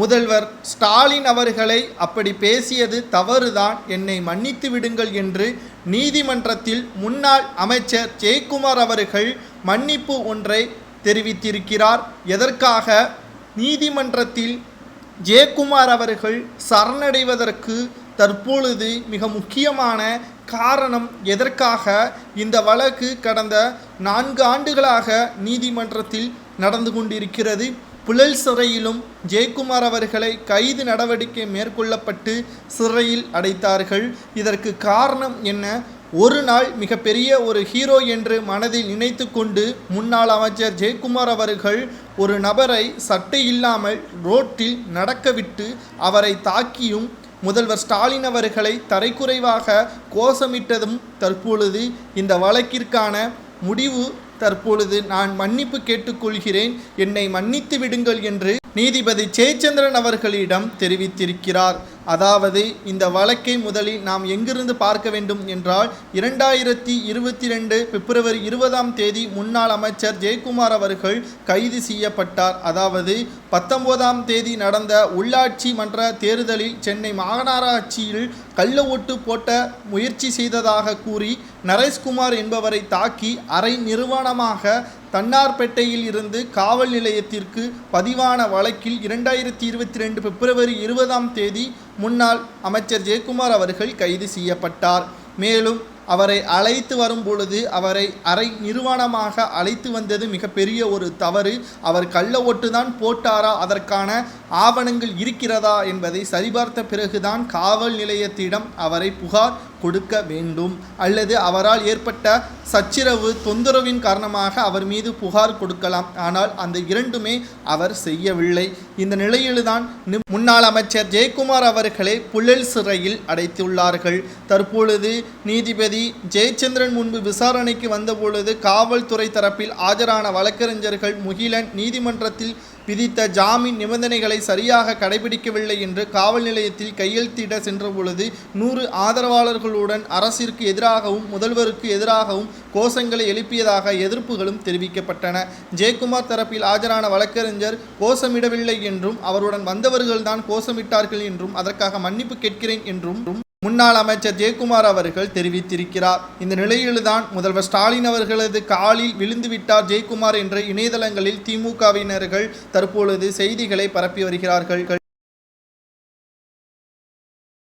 முதல்வர் ஸ்டாலின் அவர்களை அப்படி பேசியது தவறுதான். என்னை மன்னித்து விடுங்கள் என்று நீதிமன்றத்தில் முன்னாள் அமைச்சர் ஜெயக்குமார் அவர்கள் மன்னிப்பு ஒன்றை தெரிவித்திருக்கிறார். எதற்காக? நீதிமன்றத்தில் ஜெயக்குமார் அவர்கள் சரணடைவதற்கு தற்பொழுது மிக முக்கியமான காரணம் எதற்காக? இந்த வழக்கு கடந்த நான்கு ஆண்டுகளாக நீதிமன்றத்தில் நடந்து கொண்டிருக்கிறது. புழல் சிறையிலும் ஜெயக்குமார் அவர்களை கைது நடவடிக்கை மேற்கொள்ளப்பட்டு சிறையில் அடைத்தார்கள். இதற்கு காரணம் என்ன? ஒரு நாள் மிகப்பெரிய ஒரு ஹீரோ என்று மனதில் நினைத்து கொண்டு முன்னாள் அமைச்சர் ஜெயக்குமார் அவர்கள் ஒரு நபரை சட்டை இல்லாமல் ரோட்டில் நடக்கவிட்டு அவரை தாக்கியும் முதல்வர் ஸ்டாலின் அவர்களை தரைக்குறைவாக கோஷமிட்டதும் தற்பொழுது இந்த வழக்கிற்கான முடிவு தற்பொழுது நான் மன்னிப்பு கேட்டுக்கொள்கிறேன். என்னை மன்னித்து விடுங்கள் என்று நீதிபதி ஜெயச்சந்திரன் அவர்களிடம் தெரிவித்திருக்கிறார். அதாவது இந்த வழக்கை முதலில் நாம் எங்கிருந்து பார்க்க வேண்டும் என்றால் இரண்டாயிரத்தி இருபத்தி ரெண்டு பிப்ரவரி இருபதாம் தேதி முன்னாள் அமைச்சர் ஜெயக்குமார் அவர்கள் கைது செய்யப்பட்டார். அதாவது பத்தொன்பதாம் தேதி நடந்த உள்ளாட்சி மன்ற தேர்தலில் சென்னை மாநகராட்சியில் கள்ள ஓட்டு போட்ட முயற்சி செய்ததாக கூறி நரேஷ்குமார் என்பவரை தாக்கி அரை நிறுவனமாக தன்னார்பேட்டையில் இருந்து காவல் நிலையத்திற்கு பதிவான வழக்கில் இரண்டாயிரத்தி இருபத்தி ரெண்டு பிப்ரவரி இருபதாம் தேதி முன்னாள் அமைச்சர் ஜெயக்குமார் அவர்கள் கைது செய்யப்பட்டார். மேலும் அவரை அழைத்து வரும் பொழுது அவரை அரை நிறுவனமாக அழைத்து வந்தது மிகப்பெரிய ஒரு தவறு. அவர் கள்ள ஓட்டு தான் போட்டாரா? அதற்கான ஆவணங்கள் இருக்கிறதா? என்பதை சரிபார்த்த பிறகுதான் காவல் நிலையத்திடம் அவரை புகார் கொடுக்க வேண்டும். அல்லது அவரால் ஏற்பட்ட சச்சிரவு தொந்தரவின் காரணமாக அவர் மீது புகார் கொடுக்கலாம். ஆனால் அந்த இரண்டுமே அவர் செய்யவில்லை. இந்த நிலையில்தான் முன்னாள் அமைச்சர் ஜெயக்குமார் அவர்களை புழல் சிறையில் அடைத்துள்ளார்கள். தற்பொழுது நீதிபதி ஜெயச்சந்திரன் முன்பு விசாரணைக்கு வந்தபொழுது காவல்துறை தரப்பில் ஆஜரான வழக்கறிஞர்கள் முகிலன் நீதிமன்றத்தில் விதித்த ஜாமீன் நிபந்தனைகளை சரியாக கடைபிடிக்கவில்லை என்று காவல் நிலையத்தில் கையெழுத்திட சென்றபொழுது நூறு ஆதரவாளர்கள் ஆதரவாளர்களுடன் அரசிற்கு எதிராகவும் முதல்வருக்கு எதிராகவும் கோஷங்களை எழுப்பியதாக எதிர்ப்புகளும் தெரிவிக்கப்பட்டன. ஜெயக்குமார் தரப்பில் ஆஜரான வழக்கறிஞர் கோஷமிடவில்லை என்றும் அவருடன் வந்தவர்கள்தான் கோஷமிட்டார்கள் என்றும் அதற்காக மன்னிப்பு கேட்கிறேன் என்றும் முன்னாள் அமைச்சர் ஜெயக்குமார் அவர்கள் தெரிவித்திருக்கிறார். இந்த நிலையில்தான் முதல்வர் ஸ்டாலின் அவர்களது காலில் விழுந்துவிட்டார் ஜெயக்குமார் என்ற இணையதளங்களில் திமுகவினர்கள் தற்பொழுது செய்திகளை பரப்பி வருகிறார்கள்.